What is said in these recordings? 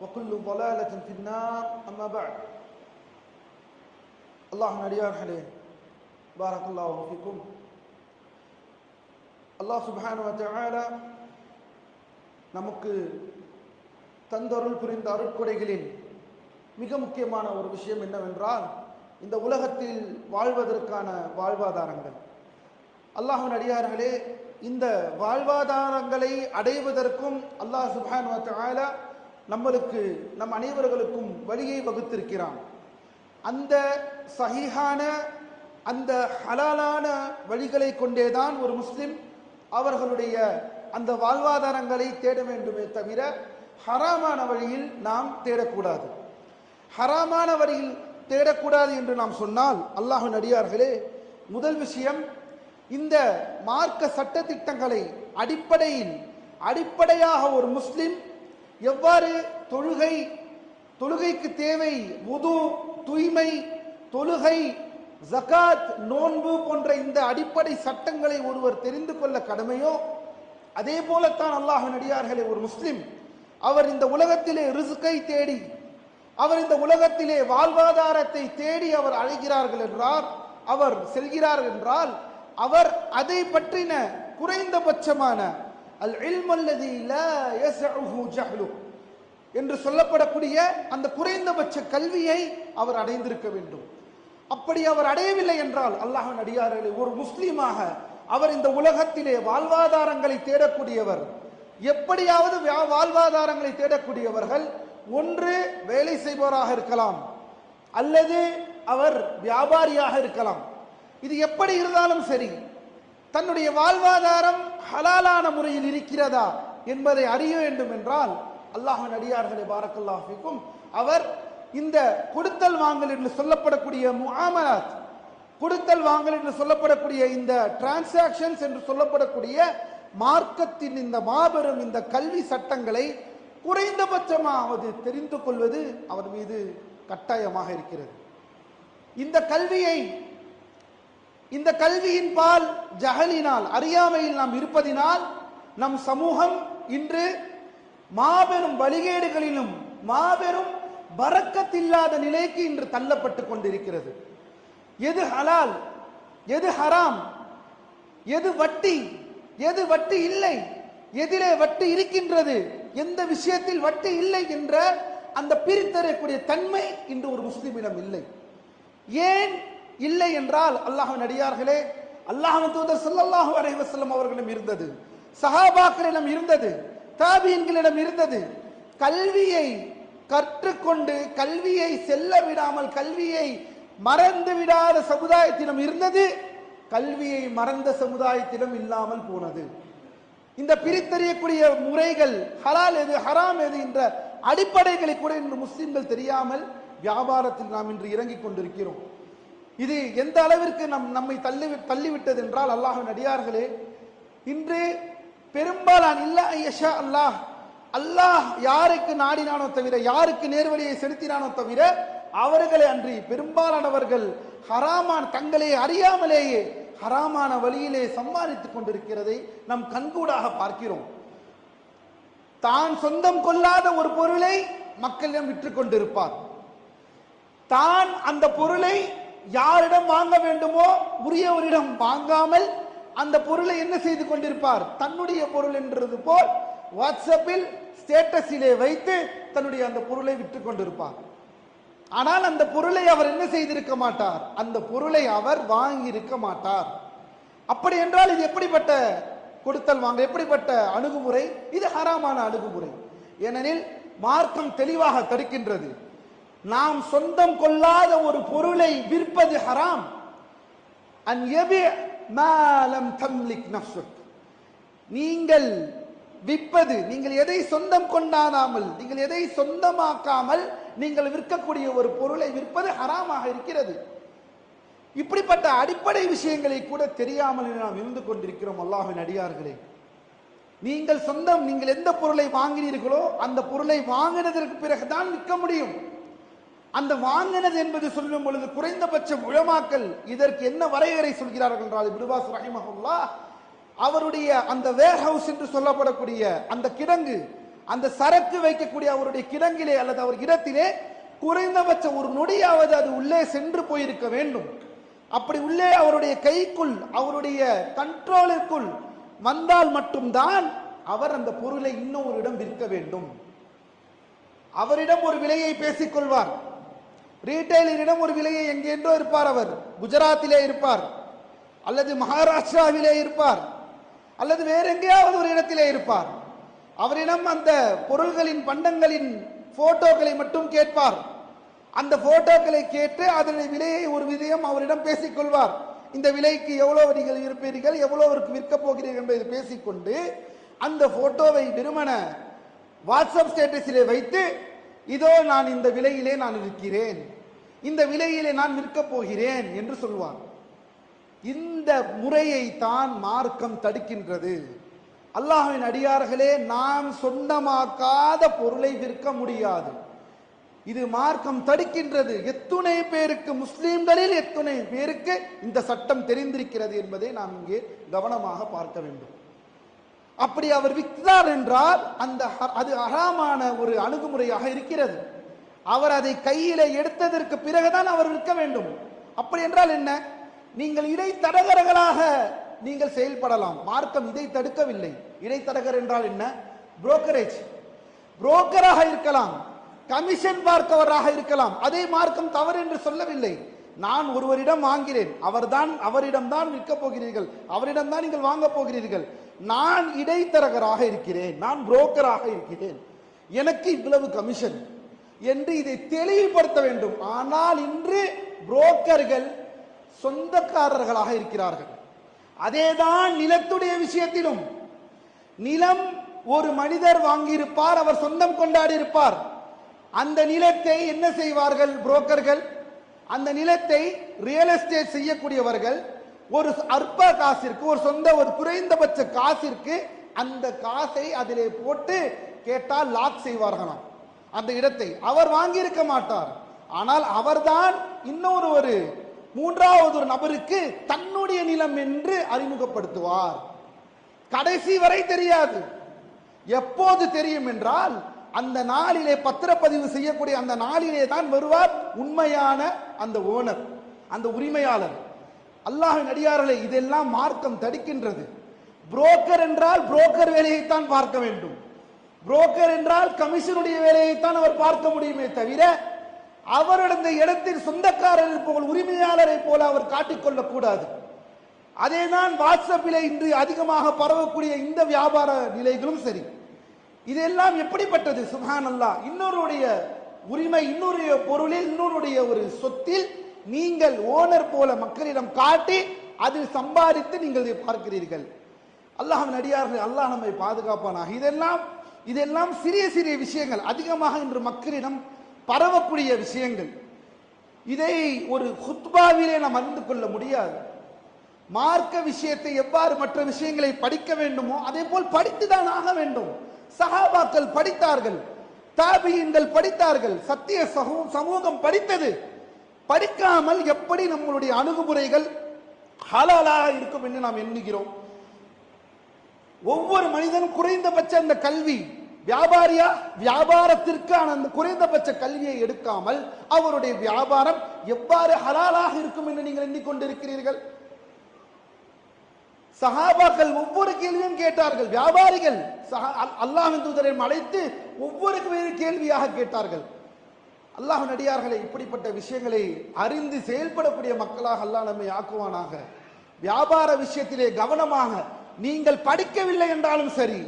وكل ضلالة في النار أما بعد الله نريان عليه بارك الله فيكم الله سبحانه وتعالى நமக்கு தந்தருள் புரிந்த அருட்கொடைகளில் மிக முக்கியமான ஒரு விஷயம் என்னவென்றால் இந்த உலகத்தில் வாழ்வதற்கான வாழ்வாதாரங்கள் அல்லாஹின் அடியார்களே இந்த வாழ்வாதாரங்களை அடைவதற்கும் அல்லாஹ் சுபான் ஆலா நம்மளுக்கு நம் அனைவர்களுக்கும் வழியை வகுத்திருக்கிறான். அந்த சஹீஹான அந்த ஹலாலான வழிகளை கொண்டேதான் ஒரு முஸ்லிம் அவர்களுடைய அந்த வாழ்வாதாரங்களை தேட வேண்டுமே தவிர ஹராமான வழியில் நாம் தேடக்கூடாது. ஹராமான வழியில் தேடக்கூடாது என்று நாம் சொன்னால் அல்லாஹ் நடிகார்களே முதல் விஷயம் இந்த மார்க்க சட்ட திட்டங்களை அடிப்படையில் அடிப்படையாக ஒரு முஸ்லிம் எவ்வாறு தொழுகை தொழுகைக்கு தேவை? முது தூய்மை தொழுகை ஜகாத் நோன்பு போன்ற இந்த அடிப்படை சட்டங்களை ஒருவர் தெரிந்து கொள்ள கடமையோ? அதே போலத்தான் அல்லாஹ் நடிகார்களே ஒரு முஸ்லிம் அவர் இந்த உலகத்திலே ரிசுக்கை தேடி அவர் இந்த உலகத்திலே வாழ்வாதாரத்தை தேடி அவர் அழைகிறார்கள் என்றால் அவர் செல்கிறார் என்றால் அவர் அதை பற்றின குறைந்தபட்சமான அல் இல்மல்லதி லா யஸ்உஹு ஜஹ்லு என்று சொல்லப்படக்கூடிய அந்த குறைந்தபட்ச கல்வியை அவர் அடைந்திருக்க வேண்டும். அப்படி அவர் அடையவில்லை என்றால் அல்லாஹ் அடியார்களே ஒரு முஸ்லீமாக அவர் இந்த உலகத்திலே வாழ்வாதாரங்களை தேடக்கூடியவர் எப்படியாவது வாழ்வாதாரங்களை தேடக்கூடியவர்கள் ஒன்று வேலை செய்பவராக இருக்கலாம் அல்லது அவர் வியாபாரியாக இருக்கலாம். இது எப்படி இருந்தாலும் சரி தன்னுடைய வாழ்வாதாரம் ஹலாலான முறையில் இருக்கிறதா என்பதை அறிய வேண்டும் என்றால் அல்லாஹின் அடியார்களை பாரக்கல்லாஹிக்கும் அவர் இந்த கொடுத்தல் வாங்கல் என்று சொல்லப்படக்கூடிய முஆமலாத் கொடுத்தல் வாங்கல் என்று சொல்லப்படக்கூடிய இந்த டிரான்சாக்ஷன்ஸ் என்று சொல்லப்படக்கூடிய மார்க்கத்தின் இந்த மாபெரும் இந்த கல்வி சட்டங்களை குறைந்தபட்சமாவது தெரிந்து கொள்வது அவர் மீது கட்டாயமாக இருக்கிறது. இந்த கல்வியை இந்த கல்வியின் பால் ஜஹலினால் அறியாமையில் நாம் இருப்பதினால் நம் சமூகம் இன்று மாபெரும் வழிகேடுகளிலும் மாபெரும் பறக்கத்தில்லாத நிலைக்கு இன்று தள்ளப்பட்டு கொண்டிருக்கிறது. எது ஹலால் எது ஹராம் எது வட்டி எது வட்டி இல்லை எதிலே வட்டி இருக்கின்றது எந்த விஷயத்தில் வட்டி இல்லை என்ற அந்த பிரித்தரக்கூடிய தன்மை இன்று ஒரு முஸ்லிமிடம் இல்லை. ஏன் இல்லை என்றால் அல்லாஹ் நடிகார்களே அல்லாஹ் தூதர் சொல்லல்லாஹு அலைஹி வஸல்லம் அவர்களிடம் இருந்தது. சஹாபாக்களிடம் இருந்தது தாபியன்களிடம் இருந்தது. கல்வியை கற்றுக்கொண்டு கல்வியை செல்ல விடாமல் கல்வியை மறந்து விடாத சமுதாயத்திடம் இருந்தது கல்வியை மறந்த சமுதாயத்திடம் இல்லாமல் போனது. இந்த பிரித்தறியக்கூடிய முறைகள் ஹலால் எது ஹராம் எது என்ற அடிப்படைகளை கூட இன்று முஸ்லிம்கள் தெரியாமல் வியாபாரத்தில் நாம் இன்று இறங்கிக் கொண்டிருக்கிறோம். இது எந்த அளவிற்கு நம் நம்மை தள்ளி தள்ளிவிட்டது என்றால் அல்லாஹ் நடிகார்களே இன்று பெரும்பாலான இல்ல ஐயஷா அல்லாஹ் அல்லாஹ் யாருக்கு நாடினானோ தவிர யாருக்கு நேர்வழியை செலுத்தினானோ தவிர அவர்களை அன்றி பெரும்பாலானவர்கள் ஹராமான் தங்களை அறியாமலேயே ஹராமான வழியிலே சம்பாதித்துக் கொண்டிருக்கிறதை நம் கண்கூடாக பார்க்கிறோம். தான் சொந்தம் கொள்ளாத ஒரு பொருளை மக்களிடம் விற்று கொண்டிருப்பார். தான் அந்த பொருளை யாரிடம் வாங்க வேண்டுமோ உரியவரிடம் வாங்காமல் அந்த பொருளை என்ன செய்து கொண்டிருப்பார்? தன்னுடைய பொருள் என்றது போல் வாட்ஸ்அப்பில் ஸ்டேட்டஸிலே வைத்து தன்னுடைய அந்த பொருளை விற்றுக் கொண்டிருப்பார். ஆனால் அந்த பொருளை அவர் என்ன செய்திருக்க மாட்டார்? அந்த பொருளை அவர் வாங்கி இருக்க மாட்டார். அப்படி என்றால் இது எப்படிப்பட்ட கொடுத்தல் வாங்க எப்படிப்பட்ட அணுகுமுறை? இது ஹராமான அணுகுமுறை. ஏனெனில் மார்க்கம் தெளிவாக தடுக்கின்றது. நாம் சொந்தம் கொள்ளாத ஒரு பொருளை விற்பது ஹராம். அன் எபி மாலம் தம்லிக் நஃப்சுக் நீங்கள் விற்பது நீங்கள் எதை சொந்தம் கொண்டாடாமல் நீங்கள் எதை சொந்தமாக்காமல் நீங்கள் விற்கக்கூடிய ஒரு பொருளை விற்பது ஹராமாக இருக்கிறது. இப்படிப்பட்ட அடிப்படை விஷயங்களை கூட தெரியாமல் நாம் இருந்து கொண்டிருக்கிறோம் அல்லாஹின் அடியார்களே. நீங்கள் சொந்தம் நீங்கள் எந்த பொருளை வாங்கினீர்களோ அந்த பொருளை வாங்கினதற்கு பிறகுதான் விற்க முடியும். அந்த வாங்கினது என்பது சொல்லும் பொழுது குறைந்தபட்ச உழமாக்கல் இதற்கு என்ன வரையறை சொல்கிறார்கள் என்றால் விடுவாஸ் ரஹிமஹுல்லா? அவருடைய அந்த வேர் ஹவுஸ் என்று சொல்லப்படக்கூடிய அந்த கிடங்கு அந்த சரக்கு வைக்கக்கூடிய அவருடைய கிடங்கிலே அல்லது அவர் இடத்திலே குறைந்தபட்ச ஒரு நொடியாவது அது உள்ளே சென்று போயிருக்க வேண்டும். அப்படி உள்ளே அவருடைய கைக்குள் அவருடைய கண்ட்ரோலுக்குள் வந்தால் மட்டும்தான் அவர் அந்த பொருளை இன்னொருடம் விற்க வேண்டும். அவரிடம் ஒரு விலையை பேசிக் கொள்வார் ரீட்டைலரிடம் ஒரு விலையை எங்கென்றோ இருப்பார் அவர். குஜராத்திலே இருப்பார். அல்லது மகாராஷ்டிராவிலே இருப்பார். அல்லது வேற எங்கேயாவது ஒரு இடத்திலே இருப்பார். அவரிடம் அந்த பொருள்களின் பண்டங்களின் போட்டோக்களை மட்டும் கேட்பார். அந்த போட்டோக்களை கேட்டு அதனுடைய விலையை ஒரு விதயம் அவரிடம் பேசிக் கொள்வார் இந்த விலைக்கு எவ்வளவு நீங்கள் இருப்பீர்கள் எவ்வளவுக்கு விற்க போகிறீர்கள் என்பதை பேசிக்கொண்டு அந்த போட்டோவை வெறுமன வாட்ஸ்அப் ஸ்டேட்டஸிலே வைத்து இதோ நான் இந்த விலையிலே நான் இருக்கிறேன் இந்த விலையிலே நான் நிற்கப் போகிறேன் என்று சொல்வான். இந்த முறையை தான் மார்க்கம் தடுக்கின்றது. அல்லாஹின் அடியார்களே நாம் சொந்தமாக்காத பொருளை விற்க முடியாது. இது மார்க்கம் தடுக்கின்றது. எத்துணை பேருக்கு முஸ்லீம்களில் எத்துணை பேருக்கு இந்த சட்டம் தெரிந்திருக்கிறது என்பதை நாம் இங்கே கவனமாக பார்க்க வேண்டும். அப்படி அவர் விற்றார் என்றால் அந்த அது அறாமான ஒரு அணுகுமுறையாக இருக்கிறது. அவர் அதை கையில எடுத்ததற்கு பிறகுதான் அவர் விற்க வேண்டும். அப்படி என்றால் என்ன? நீங்கள் இடைத்தரகர்களாக நீங்கள் செயல்படலாம். மார்க்கம் இதை தடுக்கவில்லை. இடைத்தரகர் என்றால் என்ன? புரோக்கரேஜ். புரோக்கராக இருக்கலாம். கமிஷன் பார்க்கவராக இருக்கலாம். அதை மார்க்கம் தவறு என்று சொல்லவில்லை. நான் ஒருவரிடம் வாங்கிறேன். அவர்தான் அவரிடம் தான் விற்க போகிறீர்கள். அவரிடம் தான் நீங்கள் வாங்க போகிறீர்கள். நான் இடைத்தரகராக இருக்கிறேன் நான் புரோக்கராக இருக்கிறேன். எனக்கு இவ்வளவு கமிஷன் என்று இதை தெளிவுபடுத்த வேண்டும். ஆனால் இன்று புரோக்கர்கள் சொந்தக்காரர்களாக இருக்கிறார்கள். அதேதான் நிலத்துடைய விஷயத்திலும். நிலம் ஒரு மனிதர் வாங்கியிருப்பார் அவர் சொந்தம் கொண்டாடி இருப்பார். அந்த நிலத்தை என்ன செய்வார்கள் புரோக்கர்கள்? அந்த நிலத்தை ரியல் எஸ்டேட் செய்யக்கூடியவர்கள் ஒரு அற்ப காசிற்கு ஒரு சொந்த ஒரு குறைந்தபட்ச காசிற்கு அந்த காசை அதிலே போட்டு கேட்டால் லாக் செய்வார்களாம். அந்த இடத்தை அவர் வாங்கியிருக்க மாட்டார். ஆனால் அவர்தான் இன்னொரு ஒரு மூன்றாவது ஒரு நபருக்கு தன்னுடைய நிலம் என்று அறிமுகப்படுத்துவார். கடைசி வரை தெரியாது. எப்போது தெரியும் என்றால் அந்த நாளிலே பத்திரப்பதிவு செய்யக்கூடிய அந்த நாளிலே தான் வருவார் உண்மையான அந்த ஓனர் அந்த உரிமையாளர். அல்லாஹின் அடியார்களே இதெல்லாம் மார்க்கம் தடுக்கின்றது. புரோக்கர் என்றால் புரோக்கர் வேலையைத்தான் பார்க்க வேண்டும். புரோக்கர் என்றால் கமிஷனுடைய வேலையைத்தான் அவர் பார்க்க முடியுமே தவிர அவருடைய இடத்தில் சொந்தக்காரர் போல் உரிமையாளரை போல அவர் காட்டிக்கொள்ளக் கூடாது அதேதான் வாட்ஸ்அப்பில் இன்று அதிகமாக பரவக்கூடிய இந்த வியாபார நிலைகளும் சரி. இதெல்லாம் எப்படிப்பட்டது? சுஹான் அல்லாஹ் இன்னொருடைய உரிமை இன்னொரு பொருளில் இன்னொருடைய ஒரு சொத்தில் நீங்கள் ஓனர் போல மக்களிடம் காட்டி அதில் சம்பாதித்து நீங்கள் இதை பார்க்கிறீர்கள். அல்லாஹ் அடியார்கள் அல்லாஹ் நம்மை பாதுகாப்பானாக. இதெல்லாம் இதெல்லாம் சிறிய சிறிய விஷயங்கள். அதிகமாக இன்று மக்களிடம் பரவக்கூடிய விஷயங்கள். இதை ஒரு ஹுத்பாவிலே நாம் அறிந்து கொள்ள முடியாது. மார்க்க விஷயத்தை எவ்வாறு மற்ற விஷயங்களை படிக்க வேண்டுமோ அதே போல் படித்துதான் ஆக வேண்டும். சஹாபாக்கள் படித்தார்கள் தாபியங்கள் படித்தார்கள் சத்திய சமூகம் படித்தது. படிக்காமல் எப்படி நம்மளுடைய அணுகுமுறைகள் ஹலாலாக இருக்கும் என்று நாம் எண்ணுகிறோம். ஒவ்வொரு மனிதனும் குறைந்தபட்ச அந்த கல்வி வியாபாரியா வியாபாரத்திற்கான அந்த குறைந்தபட்ச கல்வியை எடுக்காமல் அவருடைய வியாபாரம் எவ்வாறு ஹலாலாக இருக்கும் என்று நீங்கள் எண்ணிக்கொண்டிருக்கிறீர்கள். சஹாபாக்கள் ஒவ்வொரு கேள்வியும் கேட்டார்கள். வியாபாரிகள் சஹா- அல்- தூதரை அழைத்து ஒவ்வொரு கேள்வியாக கேட்டார்கள். அல்லாஹ் நடிகார்களை இப்படிப்பட்ட விஷயங்களை அறிந்து செயல்படக்கூடிய மக்களாக அல்லாஹ் நம்மை ஆக்குவானாக. வியாபார விஷயத்திலே கவனமாக நீங்கள் படிக்கவில்லை என்றாலும் சரி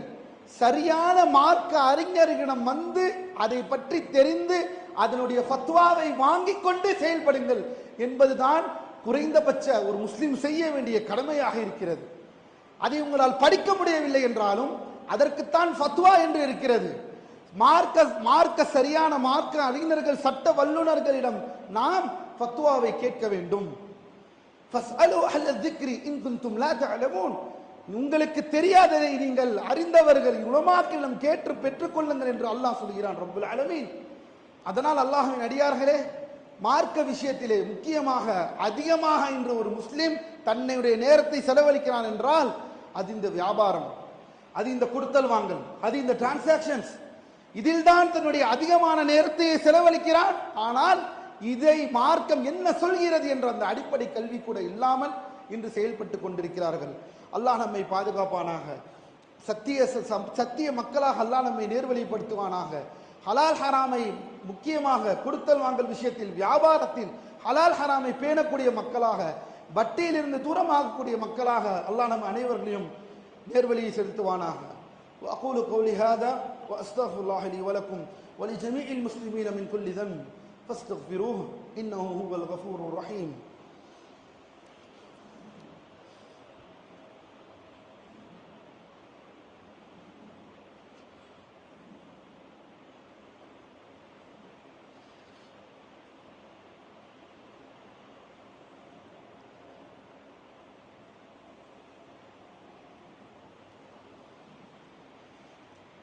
சரியான மார்க்க அறிஞர்களிடம் வந்து அதை பற்றி தெரிந்து அதனுடைய ஃபத்வாவை வாங்கிக் கொண்டு செயல்படுங்கள் என்பதுதான் குறைந்தபட்ச ஒரு முஸ்லிம் செய்ய வேண்டிய கடமையாக இருக்கிறது. அதை உங்களால் படிக்க முடியவில்லை என்றாலும் அதற்குத்தான் ஃபத்வா என்று இருக்கிறது. மார்க்க மார்க்க சரியான மார்க்க அறிஞர்கள் சட்ட வல்லுநர்களிடம் நாம் ஃபத்வாவை கேட்க வேண்டும். உங்களுக்கு தெரியாததை நீங்கள் அறிந்தவர்கள் உலமாக்களிடம் கேட்டு பெற்றுக்கொள்ளுங்கள் என்று அல்லாஹ் சொல்கிறான் ரபுல் அலமீன். அதனால் அல்லாஹின் அடியார்களே மார்க்க விஷயத்திலே முக்கியமாக அதிகமாக இன்று ஒரு முஸ்லீம் தன்னுடைய நேரத்தை செலவழிக்கிறான் என்றால் அது இந்த வியாபாரம் அது இந்த கொடுத்தல் வாங்கல் அது இந்த டிரான்சாக்ஷன்ஸ் இதில் தான் தன்னுடைய அதிகமான நேரத்தை செலவழிக்கிறான். ஆனால் இதை மார்க்கம் என்ன சொல்கிறது என்ற அந்த அடிப்படை கல்வி கூட இல்லாமல் இன்று செயல்பட்டு கொண்டிருக்கிறார்கள். அல்லாஹ் நம்மை பாதுகாப்பானாக சத்திய சத்திய மக்களாக அல்லாஹ் நம்மை நேர்வழிப்படுத்துவானாக. ஹலால் ஹராமை முக்கியமாக கொடுத்தல் வாங்கல் விஷயத்தில் வியாபாரத்தில் ஹலால் ஹராமை பேணக்கூடிய மக்களாக வட்டியிலிருந்து தூரமாகக்கூடிய மக்களாக அல்லாஹ் நம் அனைவர்களையும் நேர்வழியை செலுத்துவானாக. அகூலு கௌலி وأستغفر الله لي ولكم ولجميع المسلمين من كل ذنب فاستغفروه إنه هو الغفور الرحيم.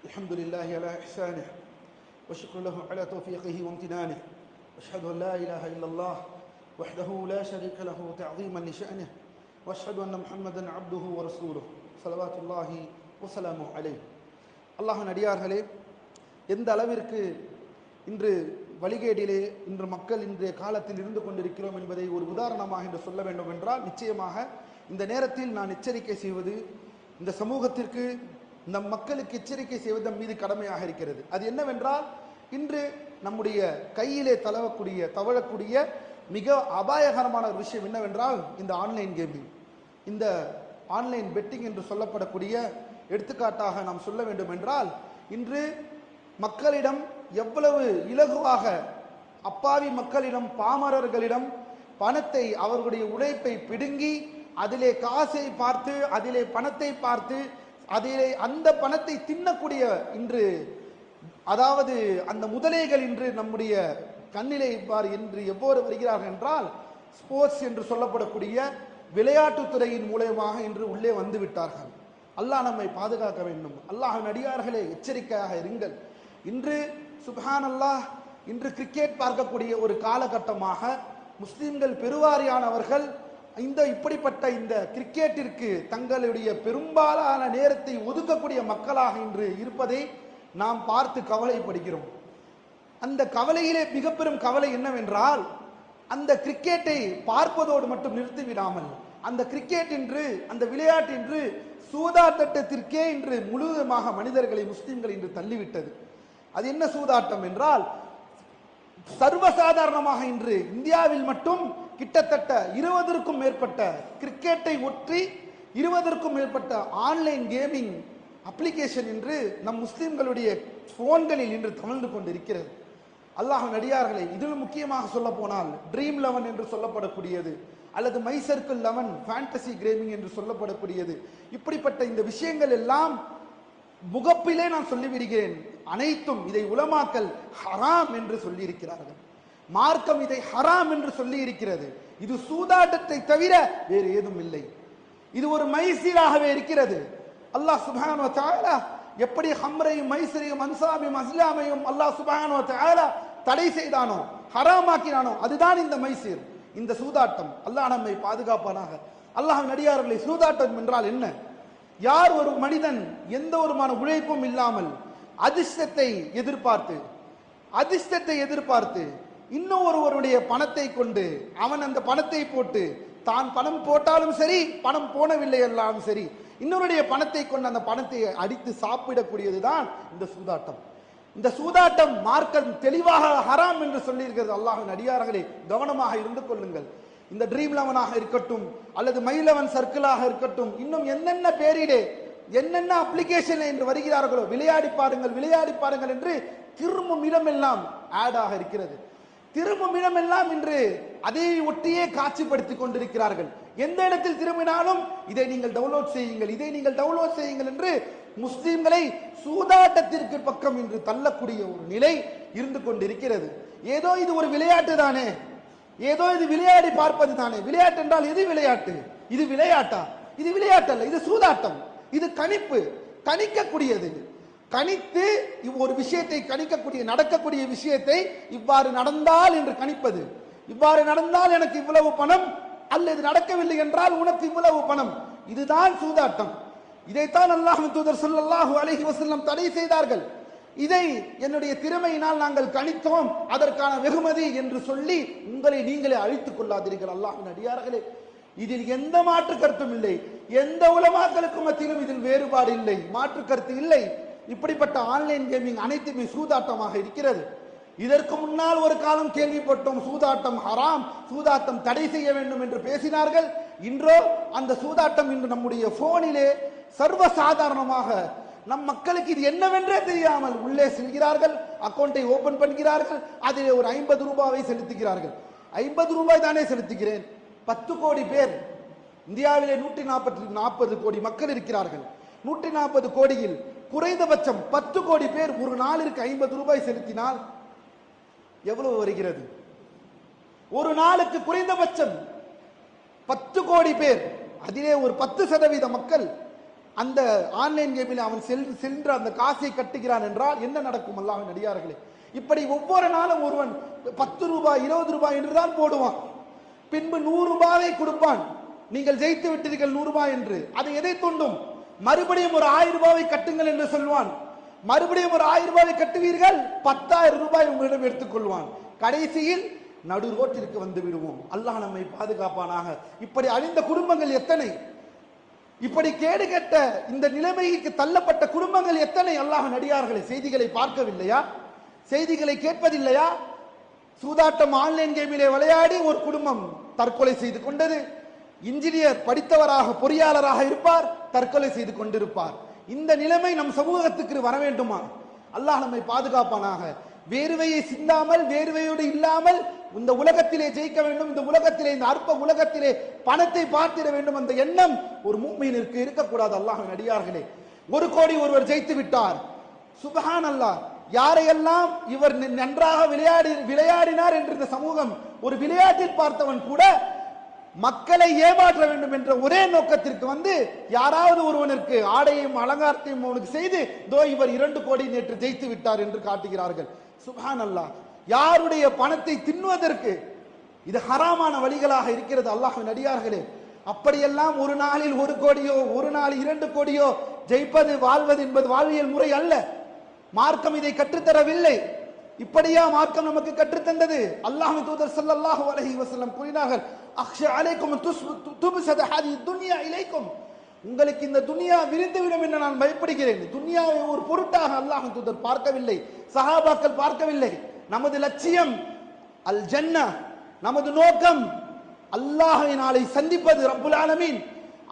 الحمد لله على إحسانه وشكر له على توفيقه وامتنانه أشهد أن لا إله إلا الله وحده لا شريك له تعظيما لشأنه وأشهد أن محمدا عبده ورسوله صلوات الله وسلامه عليه அல்லாஹ் நடிகார்களே எந்த அளவிற்கு இன்று வழிகேடிலே இன்று மக்கள் இன்றைய காலத்தில் இருந்து கொண்டிருக்கிறோம் என்பதை ஒரு உதாரணமாக என்று சொல்ல வேண்டும் என்றால் நிச்சயமாக இந்த நேரத்தில் நான் எச்சரிக்கை செய்வது இந்த சமூகத்திற்கு இந்த மக்களுக்கு எச்சரிக்கை செய்வது நம் மீது கடமையாக இருக்கிறது. அது என்னவென்றால் இன்று நம்முடைய கையிலே தளவக்கூடிய தவழக்கூடிய மிக அபாயகரமான ஒரு விஷயம் என்னவென்றால் இந்த ஆன்லைன் கேமிங். இந்த ஆன்லைன் பெட்டிங் என்று சொல்லப்படக்கூடிய எடுத்துக்காட்டாக நாம் சொல்ல வேண்டும் என்றால் இன்று மக்களிடம் எவ்வளவு இலகுவாக அப்பாவி மக்களிடம் பாமரர்களிடம் பணத்தை அவர்களுடைய உழைப்பை பிடுங்கி அதிலே காசை பார்த்து அதிலே பணத்தை பார்த்து அதிலே அந்த பணத்தை தின்னக்கூடிய இன்று அதாவது அந்த முதலைகள் இன்று நம்முடைய கண்ணிலே இவ்வாறு என்று எவ்வாறு வருகிறார்கள் என்றால் ஸ்போர்ட்ஸ் என்று சொல்லப்படக்கூடிய விளையாட்டுத் துறையின் மூலயமாக இன்று உள்ளே வந்து விட்டார்கள் அல்லாஹ் நம்மை பாதுகாக்க வேண்டும். அல்லாஹ் நடிகார்களே எச்சரிக்கையாக இருங்கள். இன்று சுபஹான் அல்லாஹ் இன்று கிரிக்கெட் பார்க்கக்கூடிய ஒரு காலகட்டமாக முஸ்லிம்கள் பெருவாரியானவர்கள் இந்த இப்படிப்பட்ட இந்த கிரிக்கெட்டிற்கு தங்களுடைய பெரும்பாலான நேரத்தை ஒதுக்கக்கூடிய மக்களாக இன்று இருப்பதை நாம் பார்த்து கவலைப்படுகிறோம். அந்த கவலையிலே மிக பெரும் கவலை என்னவென்றால் அந்த கிரிக்கெட்டை பார்ப்பதோடு மட்டும் நிறுத்திவிடாமல் அந்த கிரிக்கெட் என்று அந்த விளையாட்டு என்று சூதாட்டத்திற்கே இன்று முழுவதுமாக மனிதர்களை முஸ்லிம்கள் இன்று தள்ளிவிட்டது. அது என்ன சூதாட்டம் என்றால் சர்வசாதாரணமாக இன்று இந்தியாவில் மட்டும் கிட்டத்தட்ட இருபதற்கும் மேற்பட்ட கிரிக்கெட்டை ஒற்றி இருபதற்கும் மேற்பட்ட ஆன்லைன் கேமிங் அப்ளிகேஷன் என்று நம் முஸ்லிம்களுடைய போன்களில் இன்று தமிழ்ந்து கொண்டிருக்கிறது. அல்லாஹ் நடிகார்களை இதில் முக்கியமாக சொல்ல போனால் ட்ரீம் லெவன் என்று சொல்லப்படக்கூடியது அல்லது மை சர்க்கிள் லெவன் ஃபேண்டசி கிரேமிங் என்று சொல்லப்படக்கூடியது. இப்படிப்பட்ட இந்த விஷயங்கள் எல்லாம் முகப்பிலே நான் சொல்லிவிடுகிறேன். அனைத்தும் இதை உலமாக்கல் ஹராம் என்று சொல்லியிருக்கிறார்கள். மார்க்கம் இதை ஹராம் என்று சொல்லி இருக்கிறது இது சூதாட்டத்தை தவிர வேறு ஏதும் இல்லை. இது ஒரு மைசீராகவே இருக்கிறது. அல்லாஹ் சுப்ஹானஹு வ தஆலா எப்படி ஹம்ரையும் மைசரையும் அன்சாமையும் அஸ்லாமையும் அல்லாஹ் சுபானோ தஆலா தடை செய்தானோ ஹராமாக்கினானோ அதுதான் இந்த மைசீர் இந்த சூதாட்டம். அல்லாஹ் நம்மை பாதுகாப்பானாக. அல்லாஹ் நடிகார்களை சூதாட்டம் என்றால் என்ன? யார் ஒரு மனிதன் எந்த ஒரு மன உழைப்பும் இல்லாமல் அதிர்ஷ்டத்தை எதிர்பார்த்து அதிர்ஷ்டத்தை எதிர்பார்த்து இன்னும் ஒருவருடைய பணத்தை கொண்டு அவன் அந்த பணத்தை போட்டு தான் பணம் போட்டாலும் சரி பணம் போனவில்லை எல்லாம் சரி இன்னொருடைய பணத்தை கொண்டு அந்த பணத்தை அடித்து சாப்பிடக்கூடியதுதான் இந்த சூதாட்டம். இந்த சூதாட்டம் மார்க்கம் தெளிவாக ஹராம் என்று சொல்லியிருக்கிறது. அல்லாஹின் அடியார்களே கவனமாக இருந்து கொள்ளுங்கள். இந்த ட்ரீம் லெவனாக இருக்கட்டும் அல்லது மை லெவன் சர்க்கிளாக இருக்கட்டும் இன்னும் என்னென்ன பேரிடே என்னென்ன அப்ளிகேஷன் என்று வருகிறார்களோ விளையாடி பாருங்கள் விளையாடி பாருங்கள் என்று திரும்பும் இடமெல்லாம் ஆடாக இருக்கிறது. திரும்பும் இடமெல்லாம் இன்று அதை ஒட்டியே காட்சிப்படுத்திக் கொண்டிருக்கிறார்கள். எந்த இடத்தில் திரும்பினாலும் இதை நீங்கள் டவுன்லோட் செய்யுங்கள் இதை நீங்கள் டவுன்லோட் செய்யுங்கள் என்று முஸ்லிம்களை சூதாட்டத்திற்கு பக்கம் இன்று தள்ளக்கூடிய ஒரு நிலை இருந்து கொண்டிருக்கிறது. ஏதோ இது ஒரு விளையாட்டு தானே? ஏதோ இது விளையாடி பார்ப்பது தானே? விளையாட்டு என்றால் எது விளையாட்டு? இது விளையாட்டா? இது விளையாட்டு அல்ல இது சூதாட்டம். இது கணிப்பு. கணிக்கக்கூடியது கணித்து இவ் ஒரு விஷயத்தை கணிக்கக்கூடிய நடக்கக்கூடிய விஷயத்தை இவ்வாறு நடந்தால் என்று கணிப்பது. இவ்வாறு நடந்தால் எனக்கு இவ்வளவு பணம் அல்லது நடக்கவில்லை என்றால் உனக்கு இவ்வளவு பணம். இதுதான் சூதாட்டம். இதைத்தான் அல்லாஹ் தூதர் ஸல்லல்லாஹு அலஹி வசல்லம் தடை செய்தார்கள். இதை என்னுடைய திறமையினால் நாங்கள் கணித்தோம். அதற்கான வெகுமதி என்று சொல்லி உங்களை நீங்களே அழித்துக் கொள்ளாதீர்கள் அல்லாஹின் அடியார்களே. இதில் எந்த மாற்று கருத்தும் இல்லை. எந்த உலமாக்களுக்கும் மத்தியிலும் இதில் வேறுபாடு இல்லை. மாற்று கருத்து இல்லை. இப்படிப்பட்ட ஆன்லைன் கேமிங் அனைத்துமே சூதாட்டமாக இருக்கிறது. இதற்கு முன்னால் ஒரு காலம் கேள்விப்பட்டோம் சூதாட்டம் ஹராம் சூதாட்டம் தடை செய்ய வேண்டும் என்று பேசினார்கள். இன்றோ அந்த சூதாட்டம் இன்று நம்முடைய போனிலே சர்வ சாதாரணமாக நம் மக்களுக்கு இது என்னவென்றே தெரியாமல் உள்ளே செல்கிறார்கள் அக்கௌண்ட்டை ஓபன் பண்ணுகிறார்கள் அதிலே ஒரு ஐம்பது ரூபாவை செலுத்துகிறார்கள். ஐம்பது ரூபாய் தானே செலுத்துகிறேன். பத்து கோடி பேர் இந்தியாவிலே நூற்றி நாற்பத்தி நாற்பது கோடி மக்கள் இருக்கிறார்கள். நூற்றி நாற்பது கோடியில் குறைந்தபட்சம் பத்து கோடி பேர் ஒரு நாளிற்கு ஐம்பது ரூபாய் செலுத்தினால் எவ்வளவு வருகிறது? ஒரு நாளுக்கு குறைந்தபட்சம் பத்து கோடி பேர் அதிலே ஒரு பத்து சதவீத மக்கள் அந்த ஆன்லைன் கேமில் அவன் செல் சென்ற அந்த காசை கட்டுகிறான் என்றால் என்ன நடக்கும் அல்லாஹ் நடிகார்களே இப்படி ஒவ்வொரு நாளும் ஒருவன் பத்து ரூபாய் இருபது ரூபாய் என்றுதான் போடுவான். பின்பு நூறு ரூபாயை கொடுப்பான். நீங்கள் ஜெயித்து விட்டீர்கள் நூறு ரூபாய் என்று. அதை எதை தூண்டும்? மறுபடியும் ஒரு ஆயிரம் ரூபாயை கட்டுங்கள் என்று சொல்வான். மறுபடியும் ஒரு ஆயிரம் ரூபாயை கட்டுவீர்கள் பத்தாயிரம் ரூபாய் உங்களிடம் எடுத்துக்கொள்வான். கடைசியில் நடு ரோட்டிற்கு வந்து விடுவோம். அல்லாஹ் நம்மை பாதுகாப்பானாக. இப்படி அழிந்த குடும்பங்கள் எத்தனை? இப்படி கேடு கெட்ட இந்த நிலைமைக்கு தள்ளப்பட்ட குடும்பங்கள் எத்தனை? அல்லாஹ் நடிகார்களை செய்திகளை பார்க்கவில்லையா? செய்திகளை கேட்பதில்லையா? சூதாட்டம் ஆன்லைன் கேமிலே விளையாடி ஒரு குடும்பம் தற்கொலை செய்து கொண்டது. இன்ஜினியர் படித்தவராக பொறியாளராக இருப்பார். தற்கொலை செய்து கொண்டிருப்பார். இந்த நிலைமை நம் சமூகத்துக்கு வர வேண்டுமா? அல்லாஹ் நம்மை பாதுகாப்பானாக. வேர்வையை சிந்தாமல் வேர்வையோடு இல்லாமல் இந்த உலகத்திலே ஜெயிக்க வேண்டும். இந்த உலகத்திலே இந்த அற்ப உலகத்திலே பணத்தை பார்த்திட வேண்டும் அந்த எண்ணம் ஒரு மூமியினருக்கு இருக்கக்கூடாது அல்லாஹ் அடியார்களே. ஒரு கோடி ஒருவர் ஜெயித்து விட்டார். சுபஹான் அல்லாஹ் யாரையெல்லாம் இவர் நன்றாக விளையாடி விளையாடினார் என்று இந்த சமூகம் ஒரு விளையாட்டில் பார்த்தவன் கூட மக்களை ஏமாற்ற வேண்டும் என்ற ஒரே நோக்கத்திற்கு வந்து யாராவது ஒருவனுக்கு ஆடையும் அலங்காரத்தையும் அவனுக்கு செய்து தோ இவர் இரண்டு கோடி நேற்று ஜெயித்து விட்டார் என்று காட்டுகிறார்கள். சுபான் அல்லாஹ் யாருடைய பணத்தை தின்னுவதற்கு இது ஹராமான வழிகளாக இருக்கிறது அல்லாஹின் அடியார்களே. அப்படியெல்லாம் ஒரு நாளில் ஒரு கோடியோ ஒரு நாள் இரண்டு கோடியோ ஜெயிப்பது வாழ்வது என்பது வாழ்வியல் முறை அல்ல. மார்க்கம் இதை கற்றுத்தரவில்லை. இப்படியா மார்க்கம் நமக்கு கற்றுத்தந்தது? அல்லாஹ் தூதர் சல்லாஹூ அலஹி வசல்லம் கூறினார்கள் அக்ஷ அலைக்கும் துப்சத ஹாதி துன்யா இலைக்கும் உங்களுக்கு இந்த துனியா விரிந்துவிடும் என்று நான் பயப்படுகிறேன். துனியாவை ஒரு பொருட்டாக அல்லாஹ் தூதர் பார்க்கவில்லை. சஹாபாக்கள் பார்க்கவில்லை. நமது லட்சியம் அல் ஜன்னா நமது நோக்கம் அல்லாஹை நாளை சந்திப்பது ரப்புல் ஆலமீன்.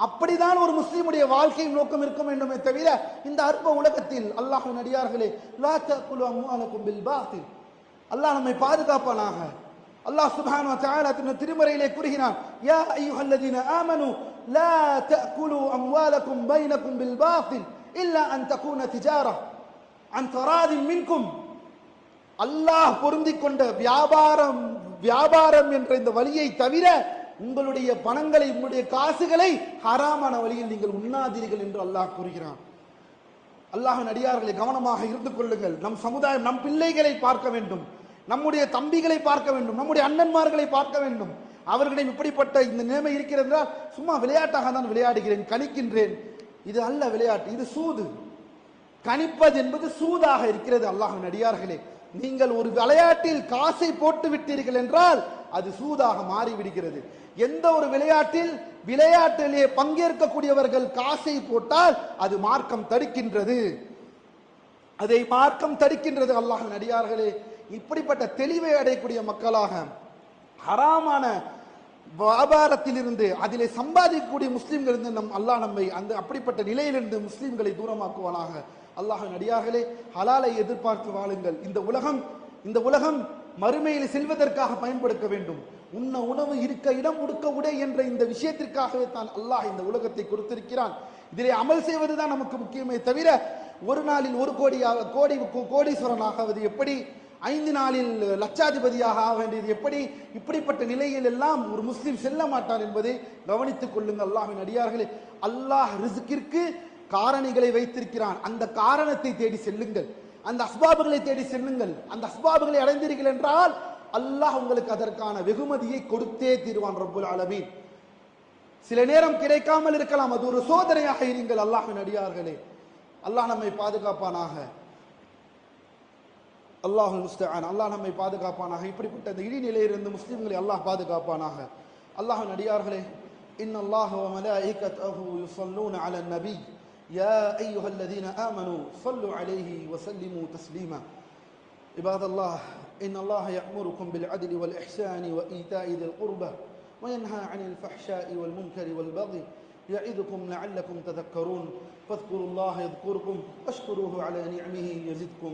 அப்படிதான் ஒரு முஸ்லீமுடைய வாழ்க்கையின் நோக்கம் இருக்கும் வேண்டுமே தவிர இந்த அற்ப உலகத்தில் அல்லாஹின் நடிகார்களே அல்லாஹ் நம்மை பாதுகாப்பானாக அல்லாஹ் சுப்ஹானஹு வ திருமறையிலே கூறுகிறான் யா அய்யுஹல்லதீன ஆமனு லா தஅகுலு அம்வாலக்கும் பைனக்கும் பில் பாத்தில் இல்லா அன் தகுன திஜாரா அன் தராதின் மின்கும். அல்லாஹ் பொருந்திக் கொண்ட வியாபாரம் வியாபாரம் என்ற இந்த வழியை தவிர உங்களுடைய பணங்களை உங்களுடைய காசுகளை ஹராமான வழியில் நீங்கள் உண்ணாதீர்கள் என்று அல்லாஹ் கூறுகிறான். அல்லாஹ் அடியார்களை கவனமாக இருந்து கொள்ளுங்கள். நம் சமுதாயம் நம் பிள்ளைகளை பார்க்க வேண்டும். நம்முடைய தம்பிகளை பார்க்க வேண்டும் நம்முடைய அண்ணன்மார்களை பார்க்க வேண்டும். அவர்களிடம் இப்படிப்பட்ட இந்த நிலைமை இருக்கிறது என்றால் சும்மா விளையாட்டாக தான் விளையாடுகிறேன் கணிக்கின்றேன். இது அல்ல விளையாட்டு இது சூது. கணிப்பது என்பது சூதாக இருக்கிறது அல்லாஹ்வின் அடியார்களே. நீங்கள் ஒரு விளையாட்டில் காசை போட்டு விட்டீர்கள் என்றால் அது சூதாக மாறிவிடுகிறது. எந்த ஒரு விளையாட்டில் விளையாட்டிலே பங்கேற்கக்கூடியவர்கள் காசை போட்டால் அது மார்க்கம் தடுக்கின்றது. அதை மார்க்கம் தடுக்கின்றது அல்லாஹ்வின் அடியார்களே. இப்படிப்பட்ட தெளிவை அடையக்கூடிய மக்களாக ஹராமான வியாபாரத்திலிருந்து அதிலே சம்பாதிக்கக்கூடிய முஸ்லீம்களிருந்து நம் அல்லாஹ் நம்மை அந்த அப்படிப்பட்ட நிலையிலிருந்து முஸ்லீம்களை தூரமாக்குவானாக. அல்லாஹ் அடியார்களே ஹலாலை எதிர்பார்த்து வாழுங்கள். இந்த உலகம் இந்த உலகம் மறுமையில் செல்வதற்காக பயன்படுத்த வேண்டும். உண்ண உணவு இருக்க இடம் உடுக்க உடை என்ற இந்த விஷயத்திற்காகவே தான் அல்லாஹ் இந்த உலகத்தை கொடுத்திருக்கிறான். இதிலே அமல் செய்வதுதான் நமக்கு முக்கியமே தவிர ஒரு நாளில் ஒரு கோடியாக கோடி கோடீஸ்வரன் ஆவது எப்படி? ஐந்து நாளில் லட்சாதிபதியாக ஆக வேண்டியது எப்படி? இப்படிப்பட்ட நிலையில் எல்லாம் ஒரு முஸ்லீம் செல்ல மாட்டார் என்பதை கவனித்துக் கொள்ளுங்கள். அல்லாஹின் அடியார்களே அல்லாஹ் ரிசுக்கிற்கு காரணிகளை வைத்திருக்கிறான். அந்த காரணத்தை தேடி செல்லுங்கள். அந்த அஸ்பாபுகளை தேடி செல்லுங்கள். அந்த அஸ்பாபுகளை அடைந்தீர்கள் என்றால் அல்லாஹ் உங்களுக்கு அதற்கான வெகுமதியை கொடுத்தே தீர்வான் ரபுல் அளவின் சில நேரம் கிடைக்காமல் இருக்கலாம். அது ஒரு சோதனையாக இருங்கள். அல்லாஹின் அடியார்களே அல்லாஹ் நம்மை பாதுகாப்பானாக. அல்லாஹ் முஸ்தஆன் அல்லாஹ் நம்மை பாதுகாப்பானாக இப்படிப்பட்ட இந்த இடிநிலையிலிருந்து முஸ்லிம்களை அல்லாஹ் பாதுகாப்பானாக அல்லாஹ்வின் அடியார்களே إن الله وملائكته يصلون على النبي يا أيها الذين آمنوا صلوا عليه وسلموا تسليما عباد الله إن الله يأمركم بالعدل والإحسان وإيتاء ذي القربى وينهى عن الفحشاء والمنكر والبغي يعظكم لعلكم تذكرون فاذكروا الله يذكركم واشكروه على نعمه يزدكم